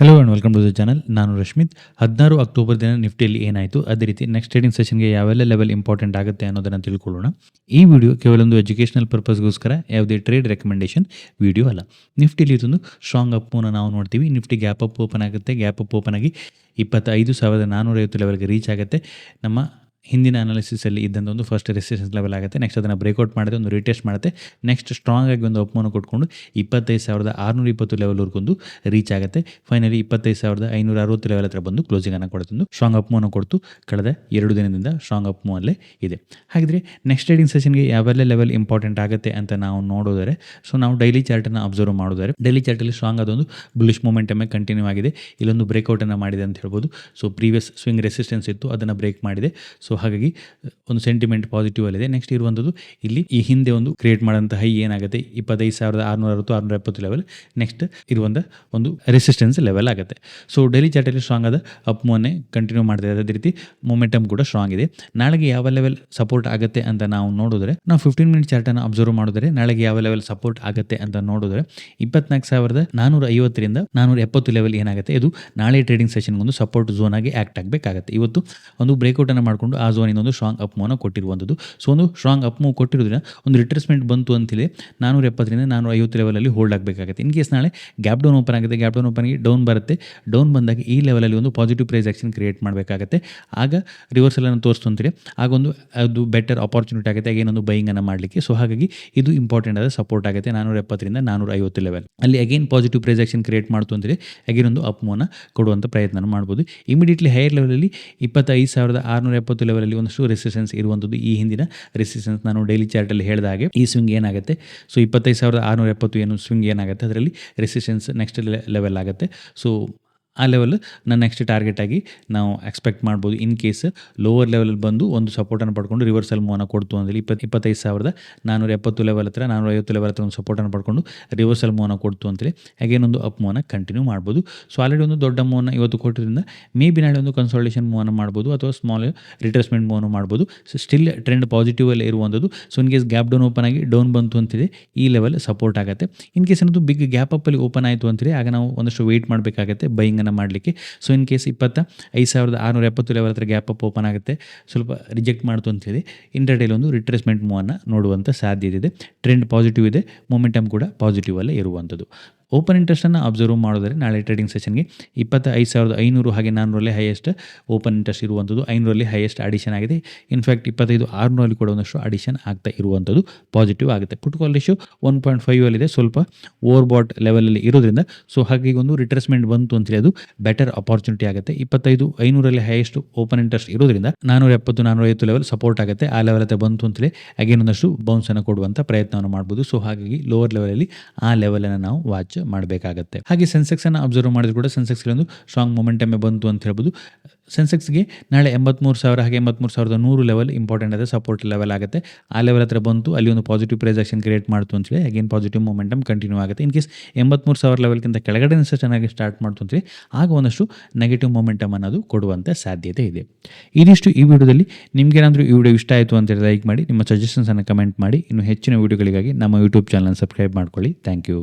Hello and welcome to the channel ನಾನು ರಶ್ಮಿತ್. ಹದಿನಾರು October ದಿನ ನಿಫ್ಟಿಯಲ್ಲಿ ಏನಾಯಿತು? ಅದೇ ರೀತಿ ನೆಕ್ಸ್ಟ್ ಟ್ರೇಡಿಂಗ್ ಸೆಷನ್ಗೆ ಯಾವೆಲ್ಲ ಲೆವೆಲ್ ಇಂಪಾರ್ಟೆಂಟ್ ಆಗುತ್ತೆ ಅನ್ನೋದನ್ನು ತಿಳ್ಕೊಳ್ಳೋಣ. ಈ ವಿಡಿಯೋ ಕೇವಲ ಒಂದು ಎಜುಕೇಷನಲ್ ಪರ್ಪಸ್ಗೋಸ್ಕರ ಯಾವುದೇ ಟ್ರೇಡ್ ರೆಕಮೆಂಡೇಷನ್ ವಿಡಿಯೋ ಅಲ್ಲ. ನಿಫ್ಟಿಲಿ ಇದೊಂದು ಸ್ಟ್ರಾಂಗ್ ಅಪ್ ಮೂನ ನಾವು ನೋಡ್ತೀವಿ. ನಿಫ್ಟಿ ಗ್ಯಾಪ್ ಅಪ್ ಓಪನ್ ಆಗುತ್ತೆ. ಗ್ಯಾಪ್ ಅಪ್ ಓಪನ್ ಆಗಿ ಇಪ್ಪತ್ತೈದು ಸಾವಿರದ ನಾನ್ನೂರೈವತ್ತು ಲೆವೆಲ್ಗೆ ರೀಚ್ ಆಗುತ್ತೆ. ನಮ್ಮ ಹಿಂದಿನ ಅನಾಲಿಸಿಸಲ್ಲಿ ಇದ್ದಂಥ ಒಂದು ಫಸ್ಟ್ ರೆಸಿಸ್ಟೆನ್ಸ್ ಲೆವೆಲ್ ಆಗುತ್ತೆ. ನೆಕ್ಸ್ಟ್ ಅದನ್ನು ಬ್ರೇಕ್ಔಟ್ ಮಾಡಿದ್ರೆ ಒಂದು ರಿಟೆಸ್ಟ್ ಮಾಡುತ್ತೆ. ನೆಕ್ಸ್ಟ್ ಸ್ಟ್ರಾಂಗ್ ಆಗಿ ಒಂದು ಅಪಮಾನ ಕೊಟ್ಕೊಂಡು ಇಪ್ಪತ್ತೈದು ಸಾವಿರದ ಆರುನೂರ ಇಪ್ಪತ್ತು ಲೆವೆಲ್ವರೆಗೊಂದು ರೀಚ್ ಆಗುತ್ತೆ. ಫೈನಲಿ ಇಪ್ಪತ್ತೈದು ಸಾವಿರದ ಐನೂರ ಅರವತ್ತು ಲೆವೆಲ್ ಹತ್ರ ಬಂದು ಕ್ಲೋಸಿಂಗನ್ನು ಅಪ್ ಸ್ಟ್ರಾಂಗ್ ಅಪ್ಮೋನ ಕೊಡ್ತು. ಕಳೆದ ಎರಡು ದಿನದಿಂದ ಸ್ಟ್ರಾಂಗ್ ಅಪ್ಮೋ ಅಲ್ಲೇ ಇದೆ. ಹಾಗಿದ್ರೆ ನೆಕ್ಸ್ಟ್ ಟ್ರೇಡಿಂಗ್ ಸೆಷನ್ಗೆ ಯಾವೆಲ್ಲ ಲೆವೆಲ್ ಇಂಪಾರ್ಟೆಂಟ್ ಆಗುತ್ತೆ ಅಂತ ನಾವು ನೋಡೋದರೆ ಸೊ ನಾವು ಡೈಲಿ ಚಾರ್ಟನ್ನು ಅಬ್ಸರ್ವ್ ಮಾಡೋದಾರೆ ಡೈಲಿ ಚಾರ್ಟಲ್ಲಿ ಸ್ಟ್ರಾಂಗ್ ಅದೊಂದು ಬುಲಿಶ್ ಮೂಮೆಂಟಮ್ಮೇ ಕಂಟಿನ್ಯೂ ಆಗಿದೆ. ಇಲ್ಲೊಂದು ಬ್ರೇಕ್ಔಟನ್ನು ಮಾಡಿದೆ ಅಂತ ಹೇಳ್ಬೋದು. ಸೊ ಪ್ರೀವಿಯಸ್ ಸ್ವಿಂಗ್ ರೆಸಿಸ್ಟೆನ್ಸ್ ಇತ್ತು, ಅದನ್ನು ಬ್ರೇಕ್ ಮಾಡಿದೆ. ಸೊ ಹಾಗಾಗಿ, ಒಂದು ಸೆಂಟಿಮೆಂಟ್ ಪಾಸಿಟಿವ್ ಅಲ್ಲಿದೆ. ನೆಕ್ಸ್ಟ್ ಇರುವಂಥದ್ದು, ಇಲ್ಲಿ ಈ ಹಿಂದೆ ಒಂದು ಕ್ರಿಯೇಟ್ ಮಾಡೋಂಥ ಹೈ ಏನಾಗುತ್ತೆ? ಇಪ್ಪತ್ತೈದು ಸಾವಿರದ ಆರುನೂರ ಅರವತ್ತು ಆರುನೂರ ಎಪ್ಪತ್ತು ಲೆವೆಲ್ ನೆಕ್ಸ್ಟ್ ಇರುವಂಥ ಒಂದು ರೆಸಿಸ್ಟೆನ್ಸ್ ಲೆವೆಲ್ ಆಗುತ್ತೆ. ಸೊ ಡೈಲಿ ಚಾರ್ಟಲ್ಲಿ ಸ್ಟ್ರಾಂಗ್ ಆದ ಅಪ್ ಮೊನ್ನೆ ಕಂಟಿನ್ಯೂ ಮಾಡ್ತಾ ಅದೇ ರೀತಿ ಮೊಮೆಂಟಮ್ ಕೂಡ ಸ್ಟ್ರಾಂಗ್ ಇದೆ. ನಾಳೆಗೆ ಯಾವ ಲೆವೆಲ್ ಸಪೋರ್ಟ್ ಆಗುತ್ತೆ ಅಂತ ನಾವು ನೋಡಿದ್ರೆ, ನಾವು ಫಿಫ್ಟೀನ್ ಮಿನಿಟ್ ಚಾರ್ಟನ್ನು ಅಬ್ಸರ್ವ್ ಮಾಡಿದ್ರೆ, ನಾಳೆಗೆ ಯಾವ ಲೆವೆಲ್ ಸಪೋರ್ಟ್ ಆಗುತ್ತೆ ಅಂತ ನೋಡಿದ್ರೆ, ಇಪ್ಪತ್ನಾಲ್ಕು ಸಾವಿರದ ನಾನೂರ ಐವತ್ತರಿಂದ ನಾನೂರ ಎಪ್ಪತ್ತು ಲೆವೆಲ್ ಏನಾಗುತ್ತೆ? ಇದು ನಾಳೆ ಟ್ರೇಡಿಂಗ್ ಸೆಷನ್ಗೊಂದು ಸಪೋರ್ಟ್ ಝೋನ್ ಆಗಿ ಆಕ್ಟ್ ಆಗಬೇಕಾಗುತ್ತೆ. ಇವತ್ತು ಒಂದು ಬ್ರೇಕ್ಔಟ್ ಅನ್ನು ಮಾಡಿಕೊಂಡು ಆ ಝೋನಿಂದ ಒಂದು ಸ್ಟ್ರಾಂಗ್ ಅಪ್ ಮೂವನ್ನ ಕೊಟ್ಟಿರುವಂಥದ್ದು. ಸೊ ಒಂದು ಸ್ಟ್ರಾಂಗ್ ಅಪ್ ಮೂವ್ ಕೊಟ್ಟಿರೋದ್ರಿಂದ ಒಂದು ರಿಟ್ರೆಸ್ಮೆಂಟ್ ಬಂತು ಅಂತೇಳಿ ನಾನೂರ ಎಪ್ಪತ್ತರಿಂದ ನಾನೂರ ಐವತ್ತು ಲೆವೆಲಲ್ಲಿ ಹೋಲ್ಡ್ ಆಗಬೇಕಾಗುತ್ತೆ. ಇನ್ ಕೇಸ್ ನಾಳೆ ಗ್ಯಾಪ್ ಡೌನ್ ಓಪನ್ ಆಗುತ್ತೆ ಗ್ಯಾಪ್ ಡೌನ್ ಓಪನ್ ಆಗಿ ಡೌನ್ ಬರುತ್ತೆ. ಡೌನ್ ಬಂದಾಗ ಈ ಲೆವೆಲಲ್ಲಿ ಒಂದು ಪಾಸಿಟಿವ್ ಪ್ರೈಸ್ ಆ್ಯಕ್ಷನ್ ಕ್ರಿಯೇಟ್ ಮಾಡಬೇಕಾಗುತ್ತೆ. ಆಗ ರಿವರ್ಸಲನ್ನು ತೋರಿಸ್ತು ಅಂತೇಳಿ ಆಗ ಒಂದು ಅದು ಬೆಟರ್ ಆಪರ್ಚುನಿಟಿ ಆಗುತ್ತೆ. ಏನೊಂದು ಬೈಯಿಂಗನ್ನು ಮಾಡಲಿಕ್ಕೆ. ಸೊ ಹಾಗಾಗಿ ಇದು ಇಂಪಾರ್ಟೆಂಟ್ ಆದ ಸಪೋರ್ಟ್ ಆಗುತ್ತೆ. ನಾನೂರ ಎಪ್ಪತ್ತರಿಂದ ನಾನೂರ ಐವತ್ತು ಲೆವೆಲ್ ಅಲ್ಲಿ again positive price action create ಮಾಡ್ತು ಅಂದರೆ ಅಗೇನ್ ಒಂದು ಅಪ್ಮೋನ ಕೊಡುವಂಥ ಪ್ರಯತ್ನ ಮಾಡ್ಬೋದು. ಇಮಿಡಿಯೇಟ್ಲಿ ಹೈಯರ್ ಲೆವೆಲಲ್ಲಿ ಇಪ್ಪತ್ತೈದು ಸಾವಿರದ ಆರುನೂರ ಎಪ್ಪತ್ತು ಲೆವೆಲಲ್ಲಿ ಒಂದಷ್ಟು ರೆಸಿಸ್ಟೆನ್ಸ್ ಇರುವಂಥದ್ದು ಈ ಹಿಂದಿನ ರೆಸಿಸ್ಟೆನ್ಸ್ ನಾನು ಡೈಲಿ ಚಾರ್ಟಲ್ಲಿ ಹೇಳಿದ ಹಾಗೆ ಈ ಸ್ವಿಂಗ್ ಏನಾಗುತ್ತೆ? ಸೊ ಇಪ್ಪತ್ತೈದು ಸಾವಿರದ ಆರುನೂರ ಎಪ್ಪತ್ತು ಏನು ಸ್ವಿಂಗ್ ಏನಾಗುತ್ತೆ? ಅದರಲ್ಲಿ ರೆಸಿಸ್ಟೆನ್ಸ್ ನೆಕ್ಸ್ಟ್ ಲೆವೆಲ್ ಆಗುತ್ತೆ. ಸೊ ಆ ಲೆವೆಲ್ ನನ್ನ ನೆಕ್ಸ್ಟ್ ಟಾರ್ಗೆಟ್ ಆಗಿ ನಾವು ಎಕ್ಸ್ಪೆಕ್ಟ್ ಮಾಡ್ಬೋದು. ಇನ್ ಕೇಸ್ ಲೋವರ್ ಲೆವೆಲಲ್ಲಿ ಬಂದು ಒಂದು ಸಪೋರ್ಟನ್ನು ಪಡ್ಕೊಂಡು ರಿವರ್ಸಲ್ ಮೂವನ್ನ ಕೊಡ್ತು ಅಂದರೆ ಇಪ್ಪತ್ತು ಇಪ್ಪತ್ತೈದು ಸಾವಿರದ ನಾನೂರ ಎಪ್ಪತ್ತು ಲೆವೆಲ್ ಹತ್ರ ನಾನೂರ ಐವತ್ತು ಲೆವೆಲ್ ಹತ್ರ ಒಂದು ಸಪೋರ್ಟನ್ನು ಪಡ್ಕೊಂಡು ರಿವರ್ಸಲ್ ಮೂವನ್ನ ಕೊಡ್ತು ಅಂತೇಳಿ ಅಗೇನ್ ಒಂದು ಅಪ್ ಮೂವನ್ನ ಕಂಟಿನ್ಯೂ ಮಾಡ್ಬೋದು. ಸೊ ಆಲ್ರೆಡಿ ಒಂದು ದೊಡ್ಡ ಮೂವನ್ನ ಇವತ್ತು ಕೊಟ್ಟಿದ್ದರಿಂದ ಮೇ ಬಿ ನಾಳೆ ಒಂದು ಕನ್ಸಲ್ಟೇಷನ್ ಮೂವನ್ನ ಮಾಡ್ಬೋದು ಅಥವಾ ಸ್ಮಾಲ್ ರಿಟ್ರೆಸ್ಮೆಂಟ್ ಮೂವನ್ನು ಮಾಡ್ಬೋದು. ಸೊ ಸ್ಟಿಲ್ ಟ್ರೆಂಡ್ ಪಾಸಿಟಿವ್ ಅಲ್ಲೇ ಇರುವಂಥದ್ದು. So in case gap down open ಆಗಿ ಡೌನ್ ಬಂತು ಅಂತಿದೆ ಈ ಲೆವೆಲ್ ಸಪೋರ್ಟ್ ಆಗುತ್ತೆ. ಇನ್ ಕೇಸ್ ಏನಾದರೂ ಬಿಗ್ ಗ್ಯಾಪ್ ಅಪ್ಪಲ್ಲಿ ಓಪನ್ ಆಯಿತು ಅಂತೇಳಿ ಆಗ ನಾವು ಒಂದಷ್ಟು ವೆಯ್ಟ್ ಮಾಡಬೇಕಾಗುತ್ತೆ. ಬೈಯಿಂಗನ್ನು ಮಾಡಲಿಕ್ಕೆ. ಸೊ ಇನ್ ಕೇಸ್ ಇಪ್ಪತ್ತ, ಐದು ಸಾವಿರದ ಆರುನೂರ ಎಪ್ಪತ್ತು ಲೆವೆಲ್ ಹತ್ರ ಗ್ಯಾಪ್ ಅಪ್ ಓಪನ್ ಆಗುತ್ತೆ, ಸ್ವಲ್ಪ ರಿಜೆಕ್ಟ್ ಮಾಡ್ತು ಹೇಳಿ ಇಂಟರ್ಡೇಲಿ ಒಂದು ರಿಟ್ರೆಸ್ಮೆಂಟ್ ಮೂವನ್ನು ನೋಡುವಂಥ ಸಾಧ್ಯತೆ ಇದೆ. ಟ್ರೆಂಡ್ ಪಾಸಿಟಿವ್ ಇದೆ ಮೊಮೆಂಟಮ್ ಕೂಡ ಪಾಸಿಟಿವ್ ಅಲ್ಲೇ ಇರುವಂಥದ್ದು. ಓಪನ್ ಇಂಟ್ರೆಸ್ಟನ್ನು ಅಬ್ಸರ್ವ್ ಮಾಡಿದ್ರೆ ನಾಳೆ ಟ್ರೇಡಿಂಗ್ ಸೆಷನ್ಗೆ ಇಪ್ಪತ್ತೈದು ಸಾವಿರದ ಐನೂರು ಹಾಗೆ ನಾನ್ನೂರಲ್ಲೇ ಹೈಯೆಸ್ಟ್ ಓಪನ್ ಇಂಟ್ರೆಸ್ಟ್ ಇರುವಂಥದ್ದು ಐನೂರಲ್ಲಿ ಹೈಯೆಸ್ಟ್ ಅಡಿಷನ್ ಆಗಿದೆ. ಇನ್ಫ್ಯಾಕ್ಟ್ ಇಪ್ಪತ್ತೈದು ಆರುನೂರಲ್ಲಿ ಕೂಡ ಒಂದಷ್ಟು ಅಡಿಷನ್ ಆಗ್ತಾ ಇರುವಂಥದ್ದು ಪಾಸಿಟಿವ್ ಆಗುತ್ತೆ. Put call one point five ಅಲ್ಲಿದೆ. ಸ್ವಲ್ಪ ಓವರ್ ಬಾಟ್ ಲೆವೆಲಲ್ಲಿ ಇರೋದ್ರಿಂದ ಸೊ ಹಾಗಾಗಿ ಒಂದು ರಿಟ್ರೆಸ್ಮೆಂಟ್ ಬಂತು ಅಂತೇಳಿ ಅದು ಬೆಟರ್ ಅಪಾರ್ಚುನಿಟಿ ಆಗುತ್ತೆ. ಇಪ್ಪತ್ತೈದು ಐನೂರಲ್ಲಿ ಹೈಯೆಸ್ಟ್ ಓಪನ್ ಇಂಟ್ರೆಸ್ಟ್ ಇರೋದ್ರಿಂದ ನಾನೂರ ಎಪ್ಪತ್ತು ನಾನೂರ ಐವತ್ತು ಲೆವೆಲ್ ಸಪೋರ್ಟ್ ಆಗುತ್ತೆ. ಆ ಲೆವೆಲ್ ಹತ್ರ ಬಂತು ಅಂತೇಳಿ ಅಗೇನ್ ಒಂದಷ್ಟು ಬೌನ್ಸನ್ನು ಕೊಡುವಂಥ ಪ್ರಯತ್ನವನ್ನು ಮಾಡ್ಬೋದು. ಸೊ ಹಾಗಾಗಿ ಲೋವರ್ ಲೆವೆಲಲ್ಲಿ ಆ ಲೆವೆಲನ್ನು ನಾವು ವಾಚ್ ಮಾಡಬೇಕಾಗತ್ತೆ. ಹಾಗೆ ಸೆನ್ಸೆಕ್ಸ್ ಅನ್ನು ಅಬ್ಸರ್ವ್ ಮಾಡಿದ್ರು ಕೂಡ ಸೆನ್ಸೆಕ್ಸ್ ಒಂದು ಸ್ಟ್ರಾಂಗ್ ಮೊಮೆಂಟಮ್ಮೆ ಬಂತು ಅಂತ ಹೇಳ್ಬೋದು. ಸೆನ್ಸೆಕ್ಸ್ಗೆ ನಾಳೆ ಎಂಬತ್ಮೂರು ಸಾವಿರ ಹಾಗೆ ಎಂಬತ್ಮೂರು ಸಾವಿರದ ನೂರು ಲೆವೆಲ್ ಇಂಪಾರ್ಟೆಂಟ್ ಆದ ಸಪೋರ್ಟ್ ಲೆವೆಲ್ ಆಗುತ್ತೆ. ಆ ಲೆವೆಲ್ ಹತ್ರ ಬಂತು, ಅಲ್ಲಿ ಒಂದು ಪಾಸಿಟಿವ್ ಪ್ರೈಸ್ ಆಕ್ಷನ್ ಕ್ರಿಯೇಟ್ ಮಾಡ್ತು ಅಂತೇಳಿ ಅಗೇನ್ ಪಾಸಿಟಿವ್ ಮೊಮೆಂಟಮ್ ಕಂಟಿನ್ಯೂ ಆಗುತ್ತೆ. ಇನ್ ಕೇಸ್ ಎಂಬತ್ಮೂರು ಸಾವಿರ ಲೆವೆಲ್ಗಿಂತ ಕೆಳಗಡೆ ಚೆನ್ನಾಗಿ ಸ್ಟಾರ್ಟ್ ಮಾಡ್ತು ಅಂತೇಳಿ ಆಗ ಒಂದಷ್ಟು ನೆಗೆಟಿವ್ ಮೊಮೆಂಟಮ್ ಅನ್ನೋದು ಕೊಡುವಂಥ ಸಾಧ್ಯತೆ ಇದೆ. ಇದಿಷ್ಟು ಈ ವಿಡಿಯೋದಲ್ಲಿ. ನಿಮ್ಗೇನಾದರೂ ಈ ವಿಡಿಯೋ ಇಷ್ಟ ಆಯಿತು ಅಂತೇಳಿ ಲೈಕ್ ಮಾಡಿ, ನಿಮ್ಮ ಸಜೆಷನ್ಸನ್ನು ಕಮೆಂಟ್ ಮಾಡಿ. ಇನ್ನು ಹೆಚ್ಚಿನ ವಿಡಿಯೋಗಳಿಗಾಗಿ ನಮ್ಮ ಯೂಟ್ಯೂಬ್ ಚಾನಲ್ ಸಬ್ಸ್ಕ್ರೈಬ್ ಮಾಡ್ಕೊಳ್ಳಿ. Thank you